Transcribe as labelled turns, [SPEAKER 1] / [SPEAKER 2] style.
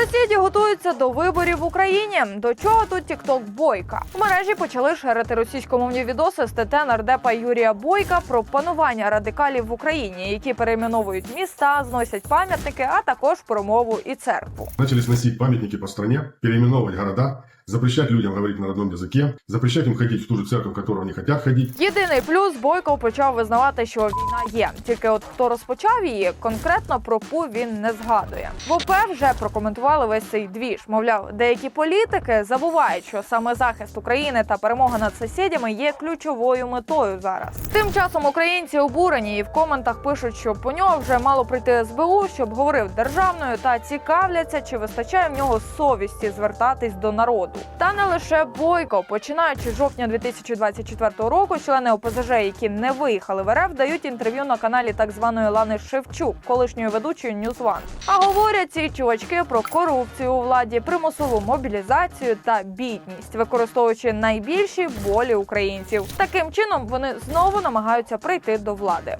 [SPEAKER 1] Сусіді готуються до виборів в Україні. До чого тут тікток Бойка? У мережі почали шерити російськомовні відоси з ТТ нардепа Юрія Бойка про панування радикалів в Україні, які перейменовують міста, зносять пам'ятники, а також промову і церкву.
[SPEAKER 2] Почали сносить памятники по стране, перейменовувати города, запрещать людям говорить на родном языке, запрещать им ходить в ту же церковь, в которую они хотят ходить.
[SPEAKER 1] Єдиний плюс Бойко почав визнавати, що війна є. Тільки от хто розпочав її, конкретно про ПУ він не згадує. В ОП вже прокоментували весь цей двіж. Мовляв, деякі політики забувають, що саме захист України та перемога над сусідями є ключовою метою зараз. Тим часом українці обурені і в коментах пишуть, що по нього вже мало прийти СБУ, щоб говорив державною, та цікавляться, чи вистачає в нього совісті звертатись до народу. Та не лише Бойко, починаючи з жовтня 2024 року, члени ОПЗЖ, які не виїхали в РФ, дають інтерв'ю на каналі так званої Лани Шевчук, колишньої ведучої Ньюзван. А говорять ці чувачки про корупцію у владі, примусову мобілізацію та бідність, використовуючи найбільші болі українців. Таким чином вони знову намагаються прийти до влади.